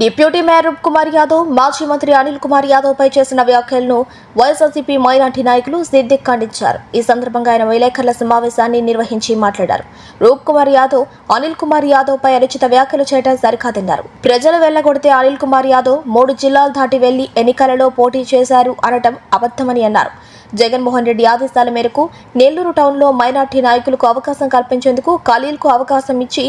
Deputy mayor Roop Kumar Yadav మాజీ మంత్రి అనిల్ కుమార్ యాదవ్ పై చేసిన వ్యాఖ్యలను వైఎస్ఆర్సీపీ మైనార్టీ నాయకులు సిద్దిక్ ఖండించారు. ఈ సందర్భంగా ఆయన విలేకరుల సమావేశాన్ని నిర్వహించి మాట్లాడారు. రూప్ కుమార్ యాదవ్ అనిల్ కుమార్ యాదవ్ పై అనుచిత వ్యాఖ్యలు చేయడం సరికాదన్నారు. ప్రజలు వెళ్ళగొడితే అనిల్ కుమార్ యాదవ్ మూడు జిల్లాలు దాటి వెళ్ళి ఎన్నికలలో పోటీ చేశారు అనటం అబద్ధమని అన్నారు. జగన్మోహన్ రెడ్డి ఆదేశాల మేరకు నెల్లూరు టౌన్లో మైనార్టీ నాయకులకు అవకాశం కల్పించేందుకు ఖలీల్కు అవకాశం ఇచ్చి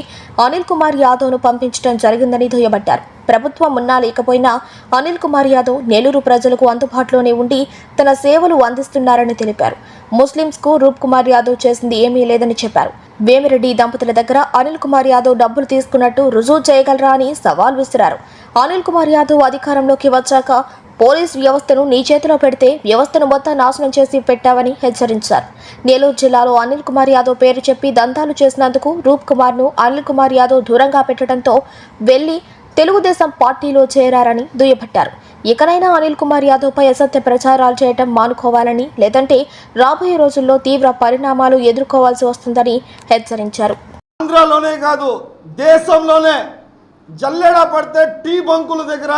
అనిల్ కుమార్ యాదవ్ను పంపించడం జరిగిందని దుయ్యబట్టారు. ప్రభుత్వం ఉన్నా లేకపోయినా అనిల్ కుమార్ యాదవ్ నెల్లూరు ప్రజలకు అందుబాటులోనే ఉండి తన సేవలు అందిస్తున్నారని తెలిపారు. ముస్లింస్కు రూప్ కుమార్ యాదవ్ చేసింది ఏమీ లేదని చెప్పారు. వేమిరెడ్డి దంపతుల దగ్గర అనిల్ కుమార్ యాదవ్ డబ్బులు తీసుకున్నట్టు రుజువు చేయగలరా అని సవాల్ విసిరారు. అనిల్ కుమార్ యాదవ్ అధికారంలోకి వచ్చాక పోలీస్ వ్యవస్థను నీ చేతిలో పెడితే వ్యవస్థను మొత్తం నాశనం చేసి పెట్టావని హెచ్చరించారు. నెల్లూరు జిల్లాలో అనిల్ కుమార్ యాదవ్ పేరు చెప్పి దంతాలు చేసినందుకు రూప్ కుమార్ను అనిల్ కుమార్ యాదవ్ దూరంగా పెట్టడంతో వెళ్ళి తెలుగుదేశం పార్టీలో చేరారని దుయ్యబట్టారు. ఇకనైనా అనిల్ కుమార్ యాదవ్పై అసత్య ప్రచారాలు చేయటం మానుకోవాలని లేదంటే రాబోయే రోజుల్లో తీవ్ర పరిణామాలు ఎదుర్కోవాల్సి వస్తుందని హెచ్చరించారు. ఆంధ్రలోనే కాదు దేశంలోనే. జల్లెడ పడితే టీ బంకుల దగ్గర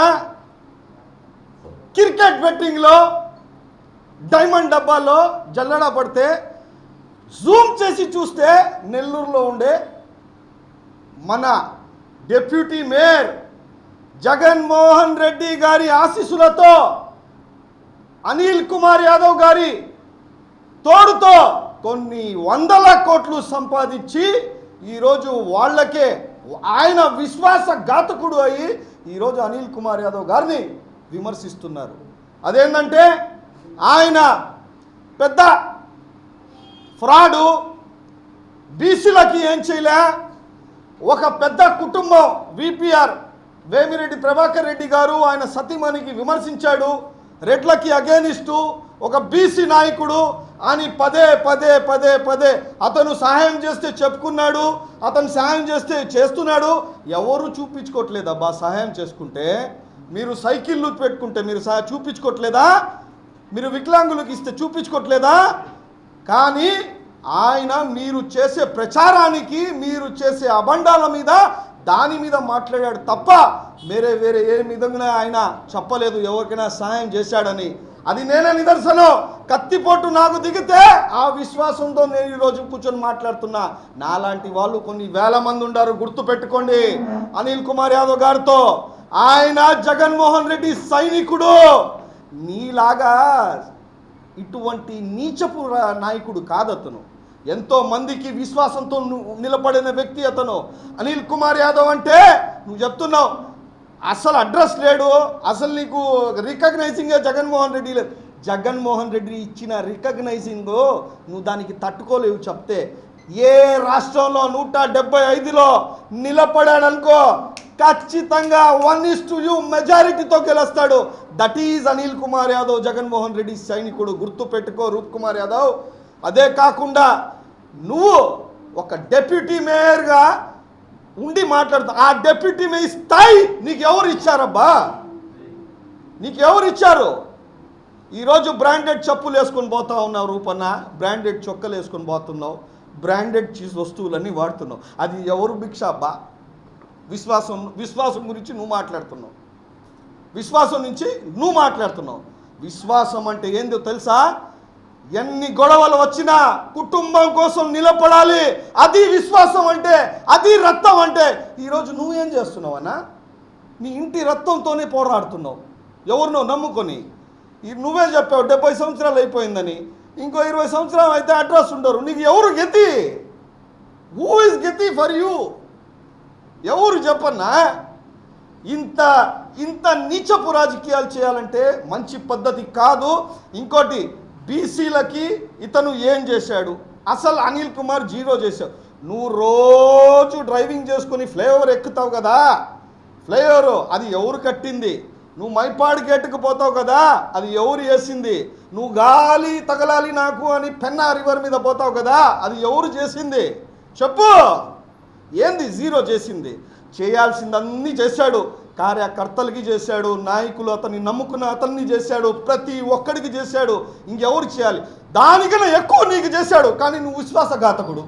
క్రికెట్ బెట్టింగ్లో డైమండ్ డబ్బాలో జల్లడ పడితే జూమ్ చేసి చూస్తే నెల్లూరులో ఉండే మన డెప్యూటీ మేయర్ జగన్మోహన్ రెడ్డి గారి ఆశీస్సులతో అనిల్ కుమార్ యాదవ్ గారి తోడుతో కొన్ని వందల కోట్లు సంపాదించి ఈరోజు వాళ్ళకే ఆయన విశ్వాస ఘాతకుడు అయి ఈరోజు అనిల్ కుమార్ యాదవ్ గారిని విమర్శిస్తున్నారు. అదేంటంటే ఆయన పెద్ద ఫ్రాడు బీసీలకి ఏం చేయలే? ఒక పెద్ద కుటుంబం విపిఆర్ వేమిరెడ్డి ప్రభాకర్ రెడ్డి గారు ఆయన సతీమణికి విమర్శించాడు. రెడ్లకి అగేనిస్టు ఒక బీసీ నాయకుడు అని పదే పదే పదే పదే అతను సహాయం చేస్తే చెప్పుకున్నాడు అతను సహాయం చేస్తే చేస్తున్నాడు. ఎవరు చూపించుకోవట్లేదు అబ్బా సహాయం చేసుకుంటే? మీరు సైకిళ్ళు పెట్టుకుంటే మీరు సహా చూపించుకోవట్లేదా? మీరు వికలాంగులకు ఇస్తే చూపించుకోవట్లేదా? కానీ ఆయన మీరు చేసే ప్రచారానికి మీరు చేసే అబండాల మీద దాని మీద మాట్లాడాడు తప్ప వేరే వేరే ఏ విధంగా ఆయన చెప్పలేదు ఎవరికైనా సహాయం చేశాడని. అది నేనే నిదర్శనం. కత్తిపోటు నాకు దిగితే ఆ విశ్వాసంతో నేను ఈరోజు కూర్చొని మాట్లాడుతున్నా. నాలాంటి వాళ్ళు కొన్ని వేల మంది ఉండారు గుర్తు పెట్టుకోండి అనిల్ కుమార్ యాదవ్ గారితో ఆయన జగన్మోహన్ రెడ్డి సైనికుడు. నీలాగా ఇటువంటి నీచపు నాయకుడు కాదు అతను ఎంతో మందికి విశ్వాసంతో నిలబడిన వ్యక్తి అతను. అనిల్ కుమార్ యాదవ్ అంటే నువ్వు చెప్తున్నావు అసలు అడ్రస్ లేడు. అసలు నీకు రికగ్నైజింగే జగన్మోహన్ రెడ్డి లేదు. జగన్మోహన్ రెడ్డి ఇచ్చిన రికగ్నైజింగ్ నువ్వు దానికి తట్టుకోలేవు చెప్తే. ఏ రాష్ట్రంలో నూట డెబ్బై ఐదులో నిలబడాడనుకో ఖచ్చితంగా వన్ ఇస్ టు యూ మెజారిటీతో గెలుస్తాడు. దట్ ఈజ్ అనిల్ కుమార్ యాదవ్ జగన్మోహన్ రెడ్డి సైనికుడు. గుర్తు పెట్టుకో రూప్ కుమార్ యాదవ్. అదే కాకుండా నువ్వు ఒక డెప్యూటీ మేయర్గా ఉండి మాట్లాడుతా. ఆ డెప్యూటీ మీ స్థాయి నీకు ఎవరు ఇచ్చారబ్బా నీకు ఎవరు ఇచ్చారు ఈరోజు బ్రాండెడ్ చెప్పులు వేసుకొని పోతా ఉన్నావు రూపన్న. బ్రాండెడ్ చొక్కలు వేసుకొని పోతున్నావు. బ్రాండెడ్ చీజ్ వస్తువులన్నీ వాడుతున్నావు. అది ఎవరు భిక్ష అబ్బా? విశ్వాసం విశ్వాసం గురించి నువ్వు మాట్లాడుతున్నావు. విశ్వాసం నుంచి నువ్వు మాట్లాడుతున్నావు. విశ్వాసం అంటే ఏందో తెలుసా? ఎన్ని గొడవలు వచ్చినా కుటుంబం కోసం నిలబడాలి. అది విశ్వాసం అంటే అది రక్తం అంటే. ఈరోజు నువ్వేం చేస్తున్నావన్నా నీ ఇంటి రక్తంతోనే పోరాడుతున్నావు. ఎవరినో నమ్ముకొని. ఈ నువ్వే చెప్పావు డెబ్బై సంవత్సరాలు అయిపోయిందని. ఇంకో ఇరవై సంవత్సరాలు అయితే అడ్రస్ ఉండరు. నీకు ఎవరు గతి? హూ ఇస్ గతి ఫర్ యూ ఎవరు చెప్పన్నా? ఇంత ఇంత నీచపు రాజకీయాలు చేయాలంటే మంచి పద్ధతి కాదు. ఇంకోటి బీసీలకి ఇతను ఏం చేశాడు? అసలు అనిల్ కుమార్ జీరో చేశావు నువ్వు రోజు డ్రైవింగ్ చేసుకుని ఫ్లైఓవర్ ఎక్కుతావు కదా? ఫ్లైఓవర్ అది ఎవరు కట్టింది? నువ్వు మైపాడు గేటుకు పోతావు కదా? అది ఎవరు వేసింది? నువ్వు గాలి తగలాలి నాకు అని పెన్నా రివర్ మీద పోతావు కదా? అది ఎవరు చేసింది? చెప్పు! ఏంది జీరో చేసింది? చేయాల్సిందన్నీ చేశాడు. కార్యకర్తలకి చేశాడు నాయకులు అతన్ని నమ్ముకున్న అతన్ని చేశాడు ప్రతి ఒక్కడికి చేశాడు. ఇంకెవరు చేయాలి? దానికన్నా ఎక్కువ నీకు చేశాడు కానీ నువ్వు విశ్వాసఘాతకుడు.